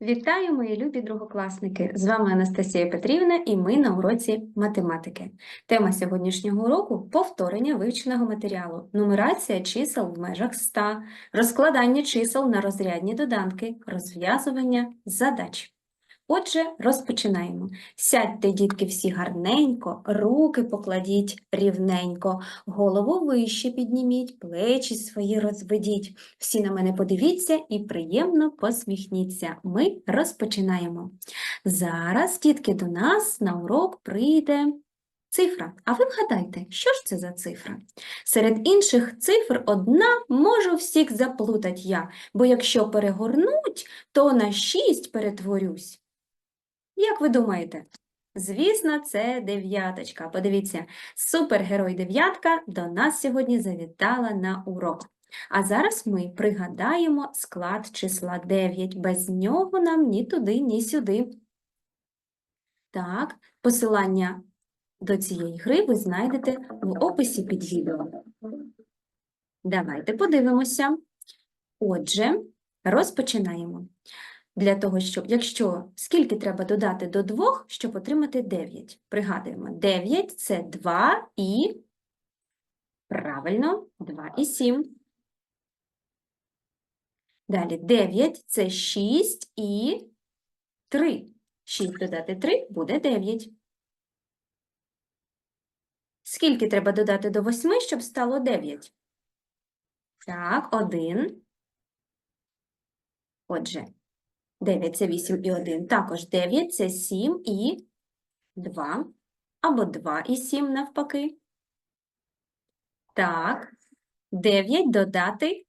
Вітаю, мої любі другокласники! З вами Анастасія Петрівна і ми на уроці математики. Тема сьогоднішнього уроку – повторення вивченого матеріалу, нумерація чисел в межах 100, розкладання чисел на розрядні доданки, розв'язування задач. Отже, розпочинаємо. Сядьте, дітки, всі гарненько, руки покладіть рівненько, голову вище підніміть, плечі свої розведіть. Всі на мене подивіться і приємно посміхніться. Ми розпочинаємо. Зараз, дітки, до нас на урок прийде цифра. А ви вгадайте, що ж це за цифра? Серед інших цифр одна можу всіх заплутать я, бо якщо перегорнуть, то на 6 перетворюсь. Як ви думаєте? Звісно, це дев'яточка. Подивіться, супергерой дев'ятка до нас сьогодні завітала на урок. А зараз ми пригадаємо склад числа 9. Без нього нам ні туди, ні сюди. Так, посилання до цієї гри ви знайдете в описі під відео. Давайте подивимося. Отже, розпочинаємо. Для того, щоб, якщо, скільки треба додати до 2, щоб отримати 9? Пригадуємо, 9 – це 2 і, правильно, 2 і 7. Далі 9 – це 6 і 3. 6 додати 3 буде 9. Скільки треба додати до 8, щоб стало 9? Так, 1. Отже, 9 – це 8 і 1. Також 9 – це 7 і 2. Або 2 і 7 навпаки. Так, 9 додати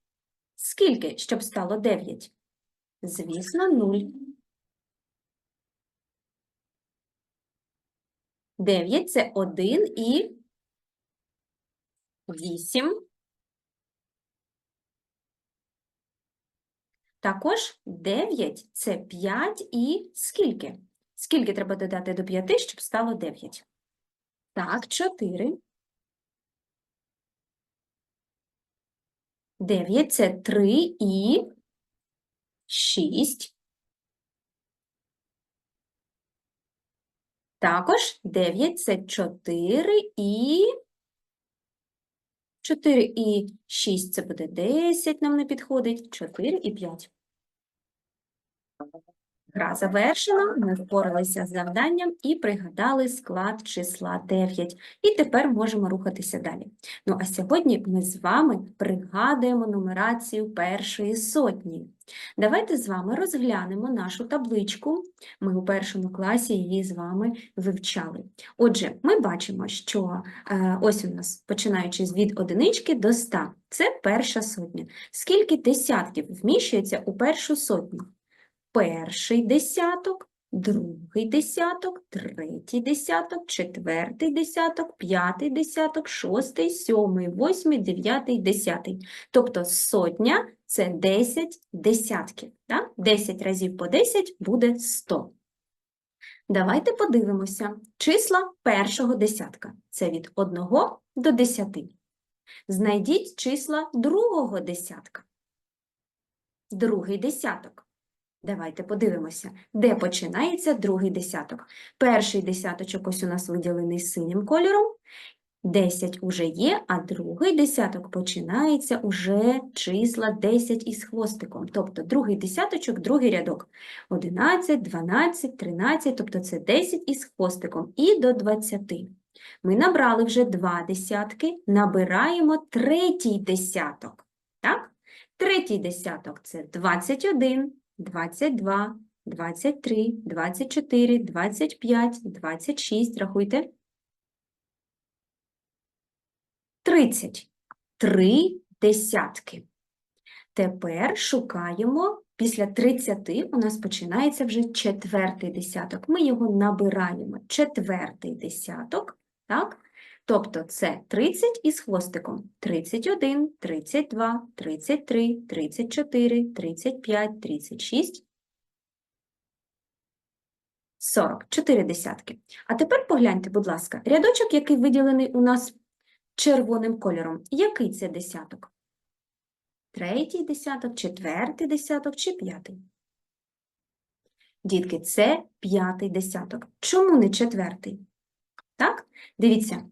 скільки, щоб стало 9? Звісно, 0. 9 – це 1 і 8. Також 9 – це 5 і скільки? Скільки треба додати до 5, щоб стало 9? Так, 4. 9 – це 3 і 6. Також 9 – це 4 і 4 і 6 – це буде 10, нам не підходить. 4 і 5. Гра завершена, ми впоралися з завданням і пригадали склад числа 9. І тепер можемо рухатися далі. Ну, а сьогодні ми з вами пригадуємо нумерацію першої сотні. Давайте з вами розглянемо нашу табличку. Ми у першому класі її з вами вивчали. Отже, ми бачимо, що е, ось у нас, починаючи від одинички до 100, це перша сотня. Скільки десятків вміщується у першу сотню? Перший десяток, другий десяток, третій десяток, четвертий десяток, п'ятий десяток, шостий, сьомий, восьмий, дев'ятий, десятий. Тобто сотня – це 10 десятків. Так? 10 разів по 10 буде 100. Давайте подивимося. Числа першого десятка – це від 1 до 10. Знайдіть числа другого десятка. Другий десяток. Давайте подивимося, де починається другий десяток. Перший десяточок ось у нас виділений синім кольором. 10 уже є, а другий десяток починається уже числа 10 із хвостиком. Тобто другий десяточок, другий рядок. 11, 12, 13, тобто це 10 із хвостиком. І до 20. Ми набрали вже два десятки, набираємо третій десяток. Так? Третій десяток – це 21. 22, 23, 24, 25, 26, рахуйте. 30. Три десятки. Тепер шукаємо, після 30 у нас починається вже четвертий десяток. Ми його набираємо. Четвертий десяток, так? Тобто це 30 із хвостиком. 31, 32, 33, 34, 35, 36, 40. Чотири десятки. А тепер погляньте, будь ласка, рядочок, який виділений у нас червоним кольором. Який це десяток? Третій десяток, четвертий десяток чи п'ятий? Дітки, це п'ятий десяток. Чому не четвертий? Так? Дивіться,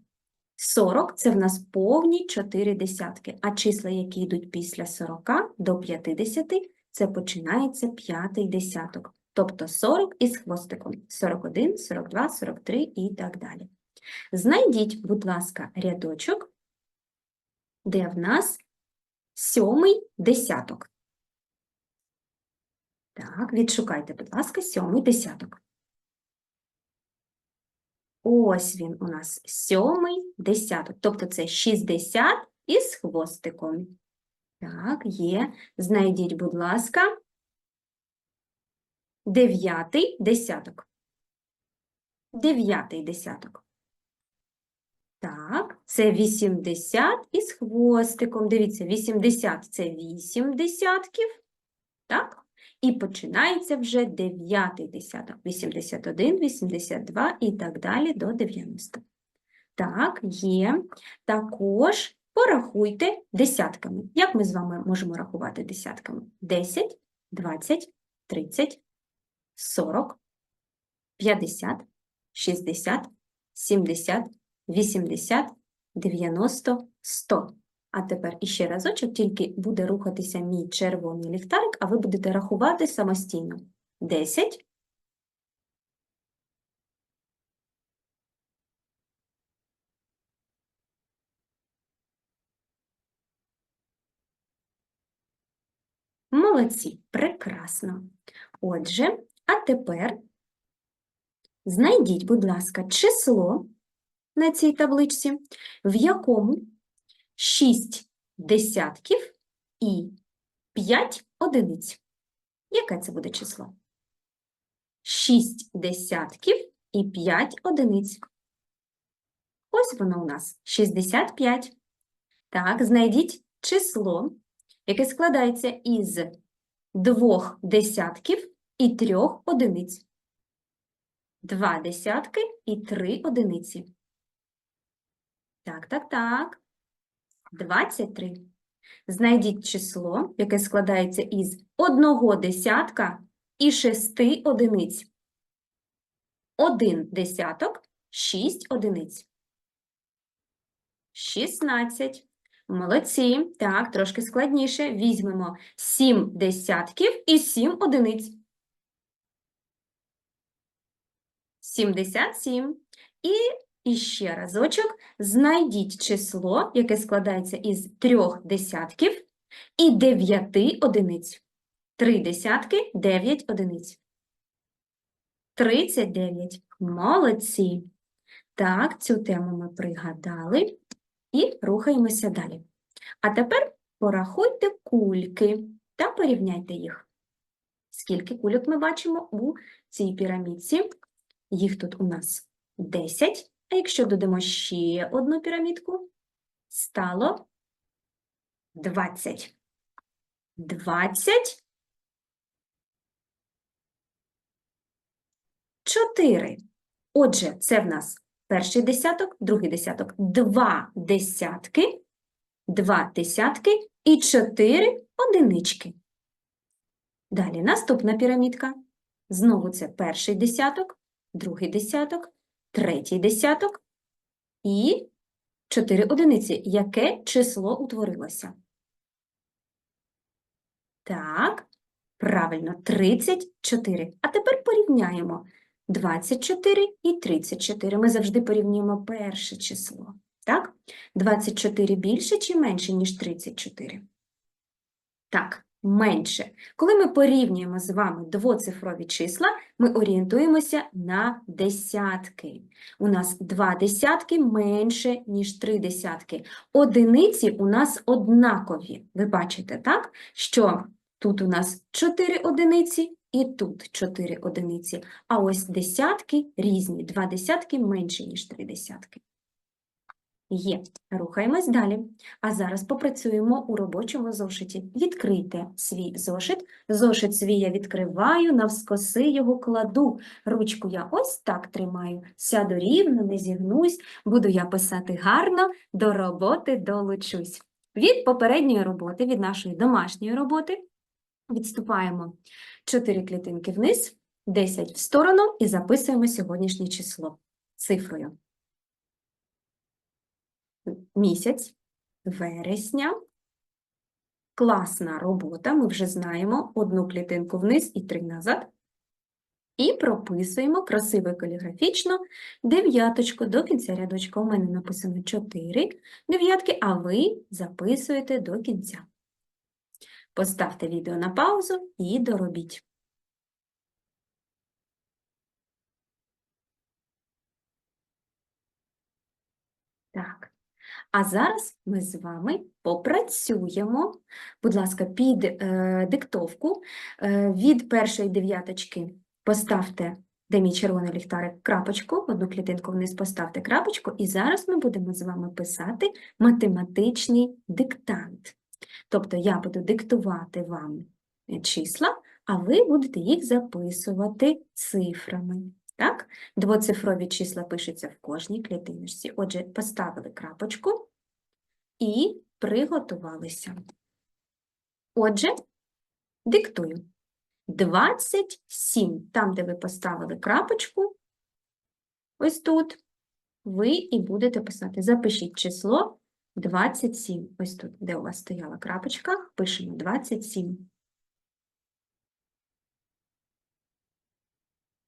40 – це в нас повні 4 десятки, а числа, які йдуть після 40 до 50 – це починається п'ятий десяток. Тобто 40 із хвостиком, 41, 42, 43 і так далі. Знайдіть, будь ласка, рядочок, де в нас сьомий десяток. Так, відшукайте, будь ласка, сьомий десяток. Ось він у нас сьомий десяток, тобто це 60 із хвостиком. Так, є. Знайдіть, будь ласка, дев'ятий десяток. Дев'ятий десяток. Так, це 80 із хвостиком. Дивіться, 80 – це 8 десятків. Так? І починається вже дев'ятий десяток. 81, 82 і так далі до 90. Так, є. Також порахуйте десятками. Як ми з вами можемо рахувати десятками? 10, 20, 30, 40, 50, 60, 70, 80, 90, 100. А тепер іще разочок, тільки буде рухатися мій червоний ліхтарик, а ви будете рахувати самостійно. 10, Молодці, прекрасно. Отже, а тепер знайдіть, будь ласка, число на цій табличці, в якому 6 десятків і 5 одиниць. Яке це буде число? 6 десятків і 5 одиниць. Ось воно у нас 65. Так, знайдіть число, яке складається із двох десятків і трьох одиниць. Два десятки і три одиниці. Так, так, так. 23. Знайдіть число, яке складається із одного десятка і шести одиниць. Один десяток, шість одиниць. 16. Молодці. Так, трошки складніше. Візьмемо 7 десятків і 7 одиниць. 77. І іще разочок знайдіть число, яке складається із трьох десятків і дев'яти одиниць. Три десятки, дев'ять одиниць. 39. Молодці. Так, цю тему ми пригадали і рухаємося далі. А тепер порахуйте кульки та порівняйте їх. Скільки кульок ми бачимо у цій пірамідці? Їх тут у нас 10. А якщо додамо ще одну пірамідку, стало 20. 20. 4. Отже, це в нас перший десяток, другий десяток, два десятки, два десятки і чотири одинички. Далі наступна пірамідка. Знову це перший десяток, другий десяток, третій десяток і 4 одиниці. Яке число утворилося? Так, правильно, 34. А тепер порівняємо 24 і 34. Ми завжди порівнюємо перше число. Так? 24 більше чи менше, ніж 34? Так, менше. Коли ми порівнюємо з вами двоцифрові числа, ми орієнтуємося на десятки. У нас два десятки менше, ніж три десятки. Одиниці у нас однакові. Ви бачите, так? Що тут у нас 4 одиниці і тут 4 одиниці. А ось десятки різні. Два десятки менше, ніж три десятки. Є. Рухаємось далі. А зараз попрацюємо у робочому зошиті. Відкрийте свій зошит. Зошит свій я відкриваю, навскоси його кладу. Ручку я ось так тримаю. Сяду рівно, не зігнусь. Буду я писати гарно, до роботи долучусь. Від попередньої роботи, від нашої домашньої роботи, відступаємо 4 клітинки вниз 10 в сторону і записуємо сьогоднішнє число цифрою. Місяць, вересня. Класна робота, ми вже знаємо одну клітинку вниз і три назад. І прописуємо красиво каліграфічно дев'яточку до кінця рядочка. У мене написано 4 дев'ятки, а ви записуєте до кінця. Поставте відео на паузу і доробіть. Так. А зараз ми з вами попрацюємо. Будь ласка, під е, диктовку е, від першої дев'яточки поставте, де мій червоний ліхтарик, крапочку, одну клітинку вниз поставте крапочку, і зараз ми будемо з вами писати математичний диктант. Тобто я буду диктувати вам числа, а ви будете їх записувати цифрами. Так? Двоцифрові числа пишуться в кожній клітиночці. Отже, поставили крапочку і приготувалися. Отже, диктую. 27. Там, де ви поставили крапочку, ось тут, ви і будете писати. Запишіть число 27. Ось тут, де у вас стояла крапочка, пишемо 27.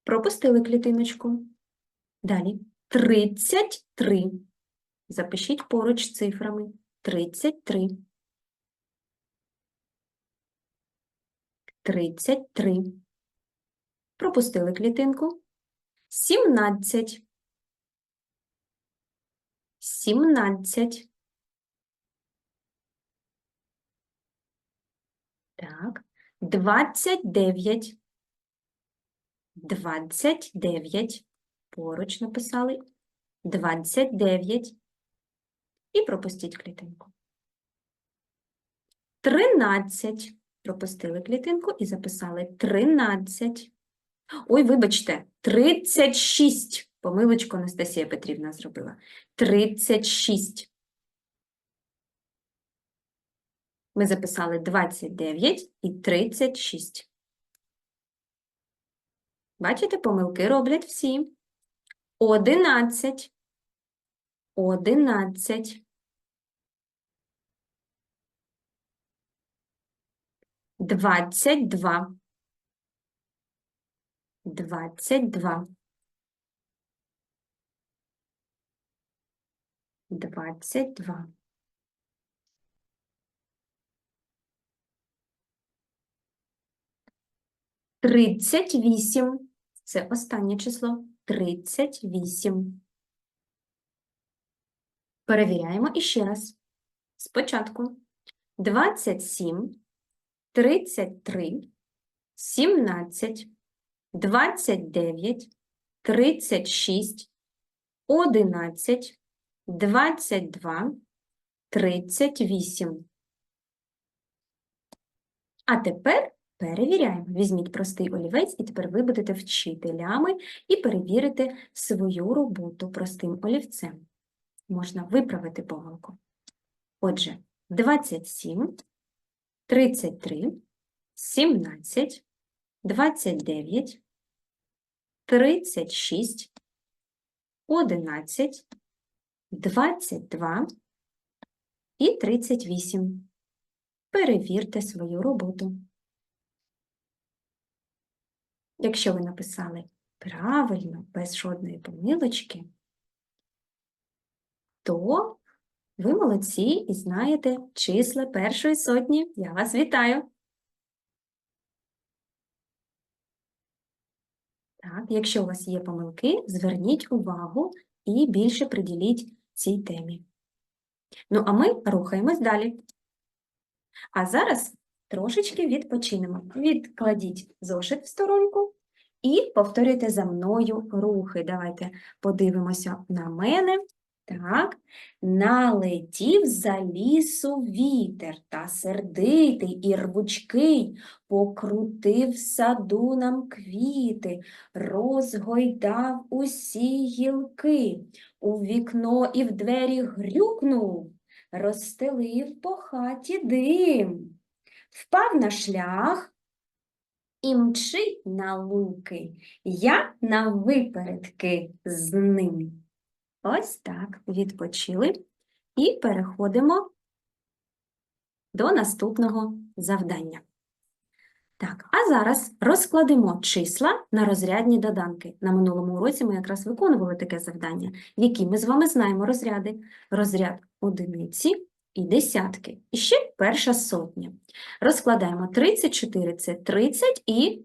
Пропустили клітиночку. Далі 33. Запишіть поруч цифрами 33. 33. Пропустили клітинку. 17. 17. Так. 29. 29. Поруч написали. 29. І пропустіть клітинку. 13. Пропустили клітинку і записали 13. Ой, вибачте, 36. Помилочку Анастасія Петрівна зробила. 36. Ми записали 29 і 36. Бачите, помилки роблять всі. Одинадцять. Одинадцять. Двадцять два. Двадцять два. Двадцять два. 38. Це останнє число. 38. Перевіряємо іще раз. Спочатку. 27, 33, 17, 29, 36, 11, 22, 38. А тепер перевіряємо. Візьміть простий олівець, і тепер ви будете вчителями і перевірити свою роботу простим олівцем. Можна виправити помилку. Отже, 27 33, 17, 29, 36, 11, 22 і 38. Перевірте свою роботу. Якщо ви написали правильно, без жодної помилочки, то ви молодці і знаєте числа першої сотні. Я вас вітаю. Так, якщо у вас є помилки, зверніть увагу і більше приділіть цій темі. Ну, а ми рухаємось далі. А зараз трошечки відпочинемо. Відкладіть зошит в сторонку і повторюйте за мною рухи. Давайте подивимося на мене. Так, налетів за лісу вітер та сердитий і рвучкий, покрутив саду нам квіти, розгойдав усі гілки, у вікно і в двері грюкнув, розстелив по хаті дим, впав на шлях і мчить на луки. Я на випередки з ним. Ось так, відпочили. І переходимо до наступного завдання. Так, а зараз розкладемо числа на розрядні доданки. На минулому уроці ми якраз виконували таке завдання, які ми з вами знаємо розряди. Розряд одиниці і десятки. І ще перша сотня. Розкладаємо 34 – це 30 і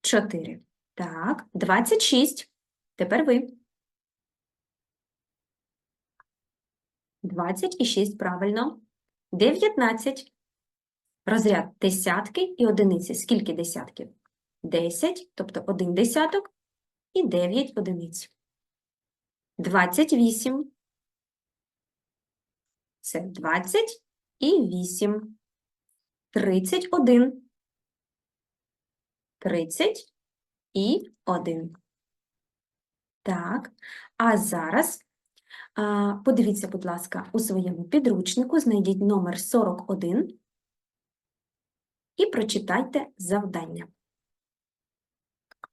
4. Так, 26. Тепер ви. 20 і 6, правильно. 19. Розряд десятки і одиниці. Скільки десятків? 10, тобто 1 десяток і 9 одиниць. 28. Це 20 і 8. 31. 30 і 1. Так, а зараз подивіться, будь ласка, у своєму підручнику знайдіть номер 41 і прочитайте завдання.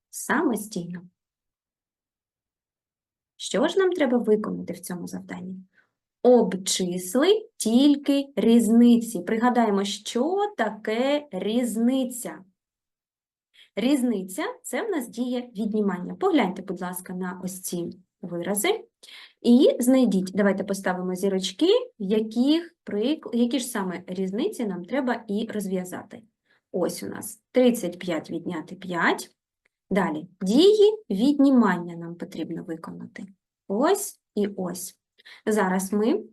Самостійно. Що ж нам треба виконати в цьому завданні? Обчисли тільки різниці. Пригадаємо, що таке різниця. Різниця – це в нас діє віднімання. Погляньте, будь ласка, на ось ці вирази. І знайдіть, давайте поставимо зірочки, яких, які ж саме різниці нам треба і розв'язати. Ось у нас 35 відняти 5. Далі дії віднімання нам потрібно виконати. Ось і ось. Зараз ми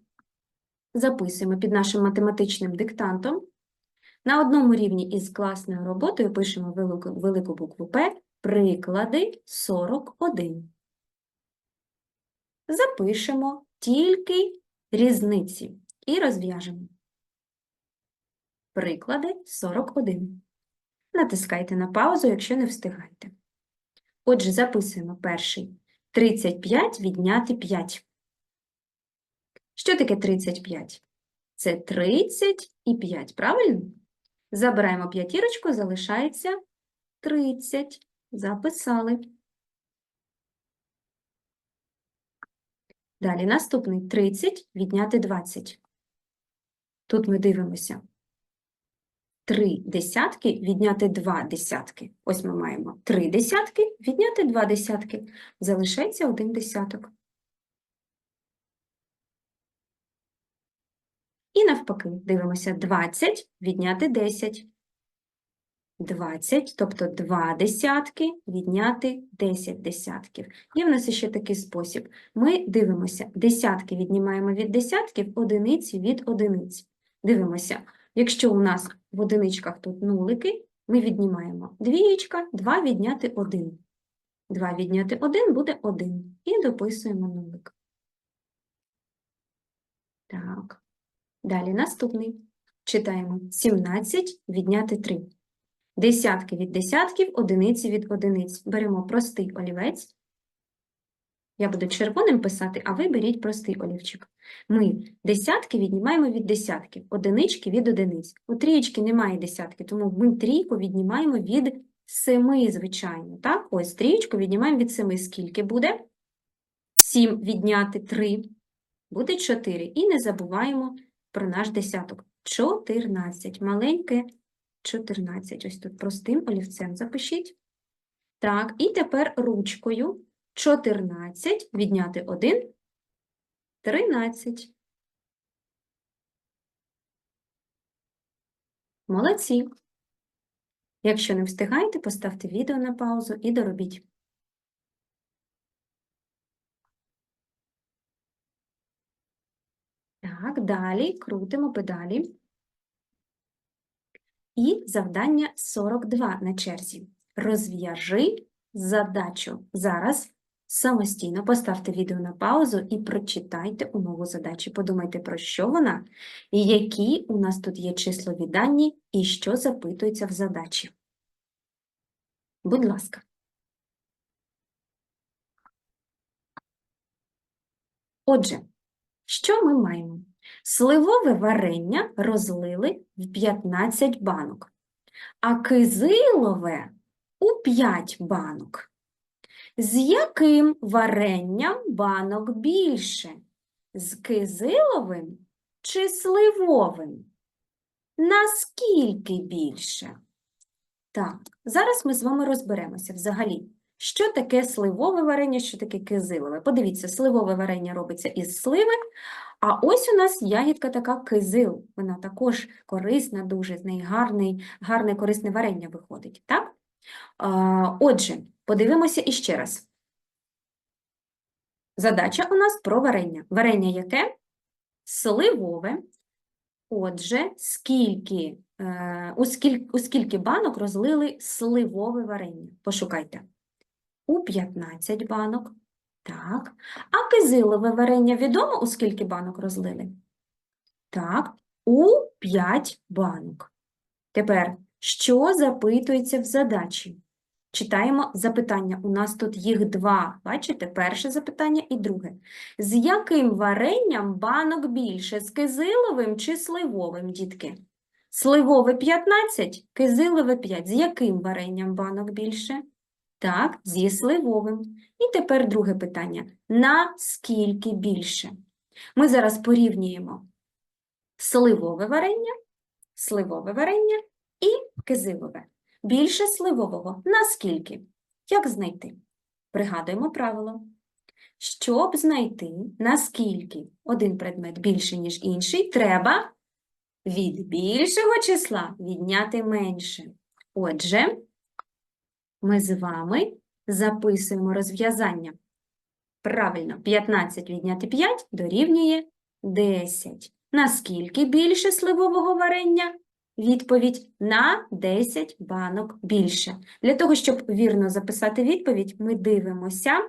записуємо під нашим математичним диктантом. На одному рівні із класною роботою пишемо велику, велику букву П приклади 41. Запишемо тільки різниці і розв'яжемо. Приклади 41. Натискайте на паузу, якщо не встигаєте. Отже, записуємо перший. 35 відняти 5. Що таке 35? Це 30 і 5, правильно? Забираємо п'ятірочку, залишається 30. Записали. Далі наступний 30 відняти 20. Тут ми дивимося. 3 десятки відняти 2 десятки. Ось ми маємо 3 десятки відняти 2 десятки. Залишається 1 десяток. І навпаки, дивимося 20 відняти 10. 20, тобто 2 десятки відняти 10 десятків. Є в нас ще такий спосіб. Ми дивимося, десятки віднімаємо від десятків, одиниці від одиниць. Дивимося, якщо у нас в одиничках тут нулики, ми віднімаємо двієчка, 2 відняти 1. 2 відняти 1 буде 1. І дописуємо нулик. Так. Далі наступний. Читаємо 17 відняти 3. Десятки від десятків, одиниці від одиниць. Беремо простий олівець. Я буду червоним писати, а ви беріть простий олівчик. Ми десятки віднімаємо від десятків, одинички від одиниць. У трієчки немає десятки, тому ми трійку віднімаємо від семи, звичайно. Так? Ось трієчку віднімаємо від семи. Скільки буде? 7 відняти 3 буде 4. І не забуваємо про наш десяток. 14. Маленьке 14. Ось тут простим олівцем запишіть. Так, і тепер ручкою 14 відняти 1 – 13. Молодці. Якщо не встигаєте, поставте відео на паузу і доробіть. Так, далі крутимо педалі. І завдання 42 на черзі. Розв'яжи задачу. Зараз самостійно поставте відео на паузу і прочитайте умову задачі. Подумайте, про що вона, які у нас тут є числові дані, і що запитується в задачі. Будь ласка. Отже, що ми маємо? Сливове варення розлили в 15 банок. а кизилове у 5 банок. З яким варенням банок більше? З кизиловим чи сливовим? Наскільки більше? Так, зараз ми з вами розберемося взагалі, що таке сливове варення, що таке кизилове. Подивіться, сливове варення робиться із сливи, а ось у нас ягідка така кизил. Вона також корисна, дуже з неї гарний, гарне корисне варення виходить. Так? Отже, подивимося іще раз. Задача у нас про варення. Варення яке? Сливове. Отже, скільки, е, у, скіль, у скільки банок розлили сливове варення? Пошукайте. У 15 банок. Так. А кизилове варення відомо, у скільки банок розлили? Так, у 5 банок. Тепер, що запитується в задачі? Читаємо запитання. У нас тут їх два. Бачите, перше запитання і друге. З яким варенням банок більше? З кизиловим чи сливовим, дітки? Сливове 15, кизилове 5. З яким варенням банок більше? Так, зі сливовим. І тепер друге питання. На скільки більше? Ми зараз порівнюємо сливове варення, сливове варення і кизилове. Більше сливового. Наскільки? Як знайти? Пригадуємо правило. Щоб знайти, наскільки один предмет більше, ніж інший, треба від більшого числа відняти менше. Отже, ми з вами записуємо розв'язання. Правильно, 15 відняти 5 дорівнює 10. Наскільки більше сливового варення? Відповідь на 10 банок більше. Для того, щоб вірно записати відповідь, ми дивимося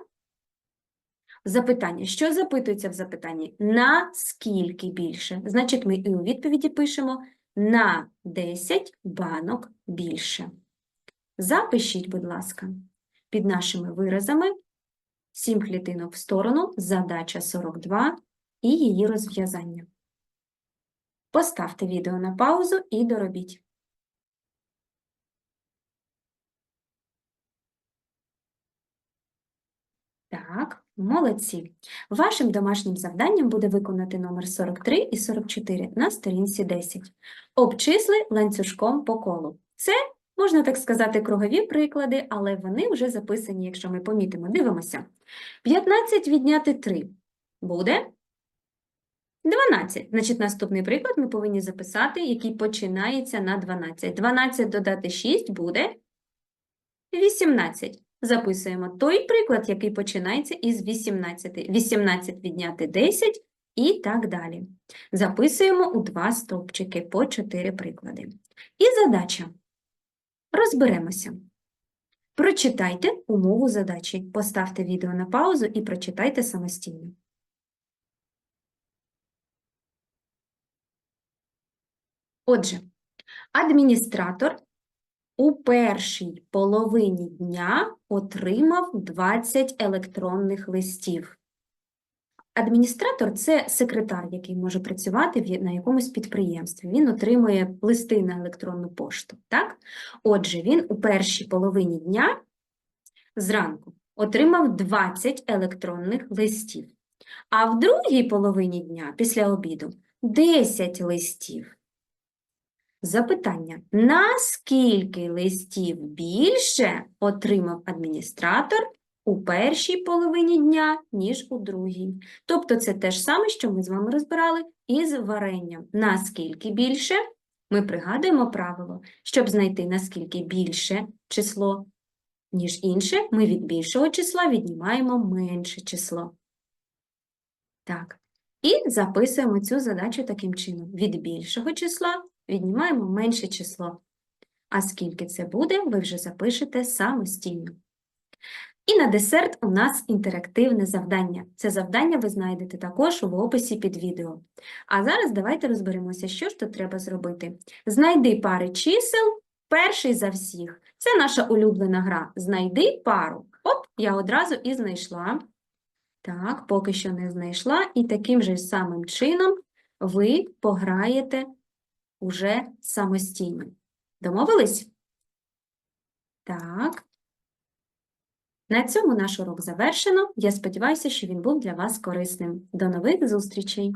запитання. Що запитується в запитанні? На скільки більше? Значить, ми і у відповіді пишемо на 10 банок більше. Запишіть, будь ласка, під нашими виразами 7 клітинок в сторону, задача 42 і її розв'язання. Поставте відео на паузу і доробіть. Так, молодці. Вашим домашнім завданням буде виконати номер 43 і 44 на сторінці 10. Обчисли ланцюжком по колу. Це, можна так сказати, кругові приклади, але вони вже записані, якщо ми помітимо. Дивимося. 15 відняти 3 буде 12. Значить, наступний приклад ми повинні записати, який починається на 12. 12 додати 6 буде 18. Записуємо той приклад, який починається із 18. 18 відняти 10 і так далі. Записуємо у два стовпчики по 4 приклади. І задача. Розберемося. Прочитайте умову задачі. Поставте відео на паузу і прочитайте самостійно. Отже, адміністратор у першій половині дня отримав 20 електронних листів. Адміністратор це секретар, який може працювати на якомусь підприємстві. Він отримує листи на електронну пошту. Так? Отже, він у першій половині дня зранку отримав 20 електронних листів, а в другій половині дня після обіду 10 листів. Запитання: наскільки листів більше отримав адміністратор у першій половині дня, ніж у другій? Тобто це те ж саме, що ми з вами розбирали із варенням. Наскільки більше? Ми пригадуємо правило, щоб знайти наскільки більше число, ніж інше, ми від більшого числа віднімаємо менше число. Так. І записуємо цю задачу таким чином. Від більшого числа віднімаємо менше число. А скільки це буде, ви вже запишете самостійно. І на десерт у нас інтерактивне завдання. Це завдання ви знайдете також в описі під відео. А зараз давайте розберемося, що ж тут треба зробити. Знайди пари чисел, перший за всіх. Це наша улюблена гра. Знайди пару. Оп, я одразу і знайшла. Так, поки що не знайшла. І таким же самим чином ви пограєте уже самостійно. Домовились? Так. На цьому наш урок завершено. Я сподіваюся, що він був для вас корисним. До нових зустрічей!